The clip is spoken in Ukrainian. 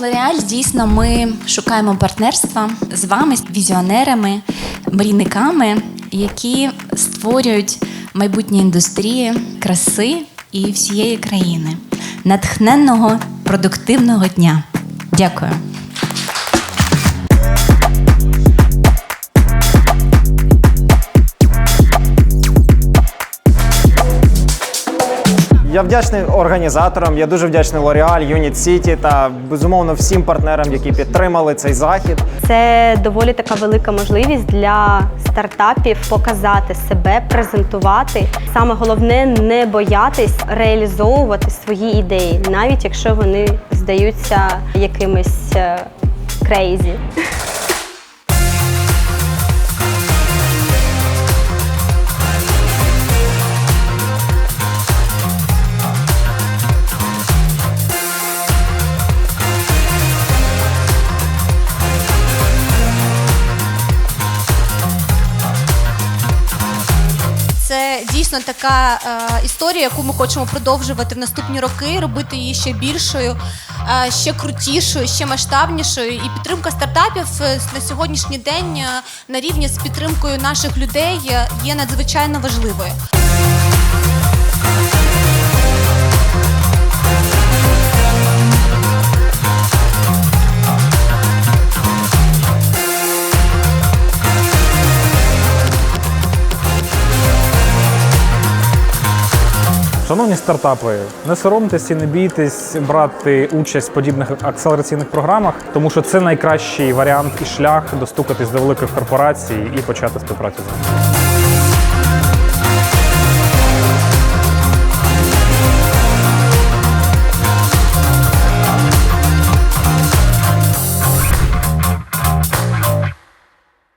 Лореаль дійсно ми шукаємо партнерства з вами, візіонерами, мрійниками, які створюють майбутні індустрії краси і всієї країни. Натхненного продуктивного дня. Дякую. Я вдячний організаторам, я дуже вдячний L'Oreal, Unit City та безумовно всім партнерам, які підтримали цей захід. Це доволі така велика можливість для стартапів показати себе, презентувати. Саме головне не боятись реалізовувати свої ідеї, навіть якщо вони здаються якимись крейзі. Дійсно така е, історія, яку ми хочемо продовжувати в наступні роки, робити її ще більшою, е, ще крутішою, ще масштабнішою. І підтримка стартапів е, на сьогоднішній день е, на рівні з підтримкою наших людей е, є надзвичайно важливою. Шановні стартапи, не соромтесь і не бійтесь брати участь в подібних акселераційних програмах, тому що це найкращий варіант і шлях достукатись до великих корпорацій і почати співпрацю з ними.